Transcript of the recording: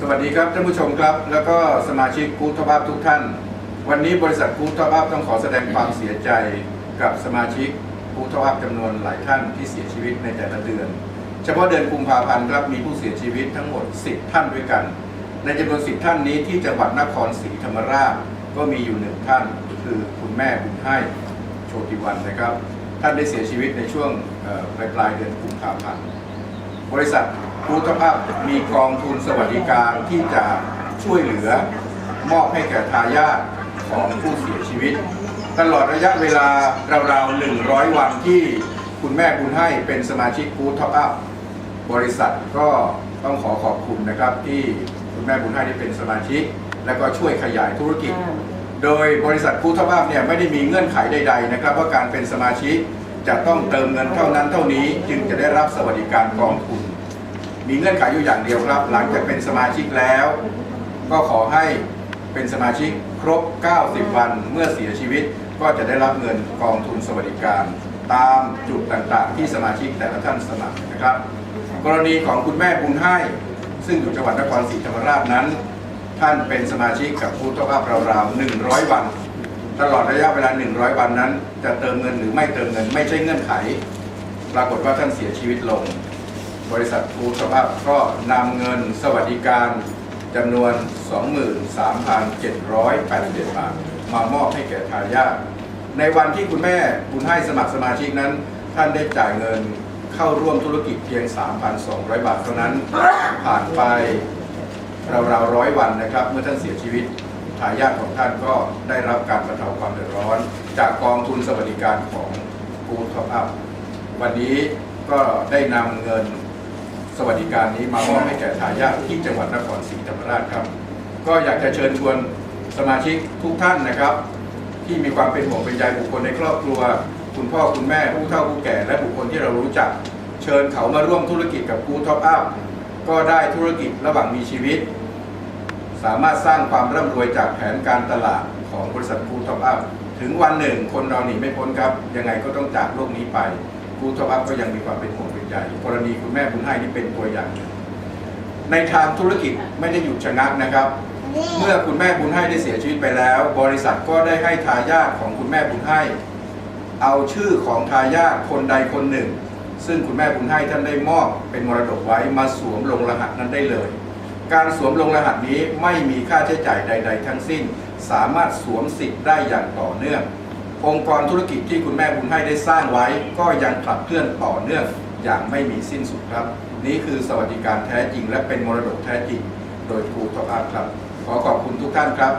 สวัสดีครับท่านผู้ชมครับ แล้วก็สมาชิกกู๊ดทอพับทุกท่าน วันนี้บริษัทกู๊ดทอพับต้องขอแสดงความเสียใจกับสมาชิกกู๊ดทอพับจำนวนหลายท่านที่เสียชีวิตในแต่ละเดือน เฉพาะเดือนกุมภาพันธ์ครับมีผู้เสียชีวิตทั้งหมด 10 ท่านด้วยกัน ในจำนวน 10 ท่านนี้ที่จังหวัดนครศรีธรรมราชก็มีอยู่หนึ่งท่านคือคุณแม่บุญให้โชติวันนะครับ ท่านได้เสียชีวิตในช่วงปลายปลายเดือนกุมภาพันธ์บริษัท ภูทภาพมีกองทุนสวัสดิการที่จะช่วยเหลือมอบให้แก่ทายาทของผู้เสียชีวิต ตลอดระยะเวลาราวๆ 100 วันที่คุณแม่บุญให้เป็นสมาชิกภูทภาพบริษัทก็ต้องขอขอบคุณนะครับที่คุณแม่บุญให้ได้เป็นสมาชิก และก็ช่วยขยายธุรกิจ โดยบริษัทภูทภาพเนี่ยไม่ได้มีเงื่อนไขใด ๆ นะครับ ว่าการเป็นสมาชิกจะต้องเติมเงินเท่านั้นเท่านี้จึงจะได้รับสวัสดิการกองทุน มีเงื่อนไขอยู่อย่างเดียวครับ หลังจากเป็นสมาชิกแล้ว ก็ขอให้เป็นสมาชิกครบ 90 วันเมื่อเสียชีวิต ก็จะได้รับเงินกองทุนสวัสดิการ ตามจุดต่างๆ ที่สมาชิกแต่ละท่านสมัครนะครับ กรณีของคุณแม่บุญให้ซึ่งอยู่จังหวัดนครศรีธรรมราชนั้น ท่านเป็นสมาชิกกับผู้ทภาพราวๆ100 วัน ตลอดระยะเวลา 100 วันนั้น จะเติมเงินหรือไม่เติมเงินไม่ใช่เงื่อนไข ปรากฏว่าท่านเสียชีวิตลง บริษัทภูสภาพก็นำเงินสวัสดิการจำนวน 23,781บาท มามอบให้แก่ทายาทในวันที่คุณแม่บุญให้สมัครสมาชิกนั้น ท่านได้จ่ายเงินเข้าร่วมธุรกิจเพียง 3,200 บาทเท่านั้น ผ่านไปราวๆร้อยวันนะครับ เมื่อท่านเสียชีวิตทายาทของท่านก็ได้รับการบรรเทาความเดือดร้อน จากกองทุนสวัสดิการของภูทภาพวันนี้ก็ได้นำเงิน สวัสดิการนี้มามอบให้แก่ทายาทที่จังหวัดนครศรีธรรมราชครับ ก็อยากจะเชิญชวนสมาชิกทุกท่านนะครับ ที่มีความเป็นห่วงเป็นใยบุคคลในครอบครัว คุณพ่อคุณแม่ผู้เฒ่าผู้แก่และบุคคลที่เรารู้จัก เชิญเขามาร่วมธุรกิจกับกูท็อปอัพก็ได้ธุรกิจระหว่างมีชีวิต สามารถสร้างความร่ำรวยจากแผนการตลาดของบริษัทกูท็อปอัพถึงวันหนึ่งคนเราหนีไม่พ้นครับ ยังไงก็ต้องจากโลกนี้ไป กูท็อปอัพก็ยังมีความเป็นห่วงเป็นใยกรณีคุณแม่บุญให้นี่เป็นตัวอย่างหนึ่งในทางธุรกิจไม่ได้หยุดชะงักนะครับ เมื่อคุณแม่บุญให้ได้เสียชีวิตไปแล้ว บริษัทก็ได้ให้ทายาทของคุณแม่บุญให้ เอาชื่อของทายาทคนใดคนหนึ่ง ซึ่งคุณแม่บุญให้ท่านได้มอบเป็นมรดกไว้มาสวมลงรหัสนั้นได้เลย การสวมลงรหัสนี้ไม่มีค่าใช้จ่ายใด ๆ ทั้งสิ้น สามารถสวมสิทธิ์ได้อย่างต่อเนื่อง องค์กรธุรกิจที่คุณแม่บุญให้ได้สร้างไว้ ก็ยังขับเคลื่อนต่อเนื่องอย่างไม่มีสิ้นสุดครับ นี่คือสวัสดิการแท้จริง และเป็นมรดกแท้จริง โดยครูทอพาร์ครับ ขอขอบคุณทุกท่านครับ